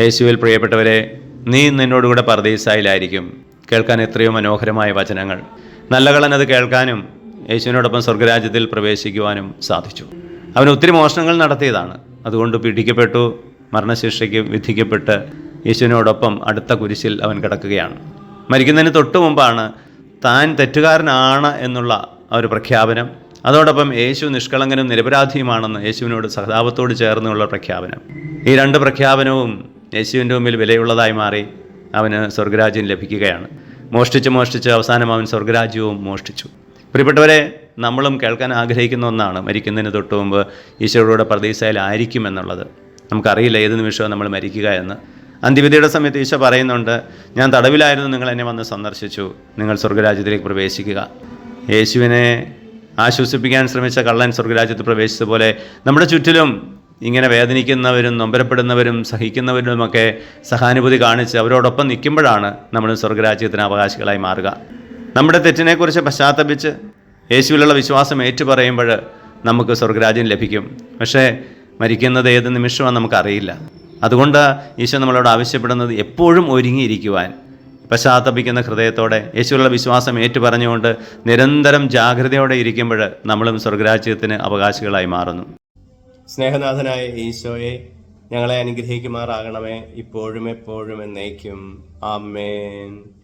യേശുവിൽ പ്രിയപ്പെട്ടവരെ നീ നിന്നോടുകൂടെ പർദീസായിലായിരിക്കും. കേൾക്കാൻ എത്രയോ മനോഹരമായ വചനങ്ങൾ. നല്ല കളൻ അത് കേൾക്കാനും യേശുവിനോടൊപ്പം സ്വർഗരാജ്യത്തിൽ പ്രവേശിക്കുവാനും സാധിച്ചു. അവൻ ഒത്തിരി മോഷണങ്ങൾ നടത്തിയതാണ്. അതുകൊണ്ട് പിടിക്കപ്പെട്ടു മരണശിക്ഷയ്ക്ക് വിധിക്കപ്പെട്ട് യേശുവിനോടൊപ്പം അടുത്ത കുരിശിൽ അവൻ കിടക്കുകയാണ്. മരിക്കുന്നതിന് തൊട്ടു മുമ്പാണ് താൻ തെറ്റുകാരനാണ് എന്നുള്ള ആ ഒരു പ്രഖ്യാപനം. അതോടൊപ്പം യേശു നിഷ്കളങ്കനും നിരപരാധിയുമാണെന്ന് യേശുവിനോട് സഹതാപത്തോട് ചേർന്നുള്ള പ്രഖ്യാപനം. ഈ രണ്ട് പ്രഖ്യാപനവും യേശുവിന്റെ മുമ്പിൽ വിലയുള്ളതായി മാറി അവന് സ്വർഗരാജ്യം ലഭിക്കുകയാണ്. മോഷ്ടിച്ച് മോഷ്ടിച്ച് അവസാനം അവൻ സ്വർഗരാജ്യവും മോഷ്ടിച്ചു. പ്രിയപ്പെട്ടവരെ നമ്മളും കേൾക്കാൻ ആഗ്രഹിക്കുന്ന ഒന്നാണ് മരിക്കുന്നതിന് തൊട്ട് മുമ്പ് ഈശോയുടെ പ്രതീക്ഷയിലായിരിക്കും എന്നുള്ളത്. നമുക്കറിയില്ല ഏത് നിമിഷവും നമ്മൾ മരിക്കുക എന്ന്. അന്ത്യവിധിയുടെ സമയത്ത് ഈശോ പറയുന്നുണ്ട് ഞാൻ തടവിലായിരുന്നു നിങ്ങൾ എന്നെ വന്ന് സന്ദർശിച്ചു. നിങ്ങൾ സ്വർഗരാജ്യത്തിലേക്ക് പ്രവേശിക്കുക. യേശുവിനെ ആശ്വസിപ്പിക്കാൻ ശ്രമിച്ച കള്ളൻ സ്വർഗരാജ്യത്ത് പ്രവേശിച്ചതുപോലെ നമ്മുടെ ചുറ്റിലും ഇങ്ങനെ വേദനിക്കുന്നവരും നൊമ്പരപ്പെടുന്നവരും സഹിക്കുന്നവരുമൊക്കെ സഹാനുഭൂതി കാണിച്ച് അവരോടൊപ്പം നിൽക്കുമ്പോഴാണ് നമ്മൾ സ്വർഗരാജ്യത്തിന് അവകാശികളായി മാറുക. നമ്മുടെ തെറ്റിനെക്കുറിച്ച് പശ്ചാത്തപിച്ച് യേശുവിലുള്ള വിശ്വാസം ഏറ്റുപറയുമ്പോൾ നമുക്ക് സ്വർഗരാജ്യം ലഭിക്കും. പക്ഷേ മരിക്കുന്നത് ഏത് നിമിഷമാണ് നമുക്കറിയില്ല. അതുകൊണ്ട് ഈശോ നമ്മളോട് ആവശ്യപ്പെടുന്നത് എപ്പോഴും ഒരുങ്ങിയിരിക്കുവാൻ പശ്ചാത്തപിക്കുന്ന ഹൃദയത്തോടെ യേശുവിലുള്ള വിശ്വാസം ഏറ്റുപറഞ്ഞുകൊണ്ട് നിരന്തരം ജാഗ്രതയോടെ ഇരിക്കുമ്പോൾ നമ്മളും സ്വർഗരാജ്യത്തിന് അവകാശികളായി മാറുന്നു. സ്നേഹനാഥനായ ഈശോയെ ഞങ്ങളെ അനുഗ്രഹിക്കുമാറാകണമേ. ഇപ്പോഴും എപ്പോഴും എന്നേക്കും. ആമേൻ.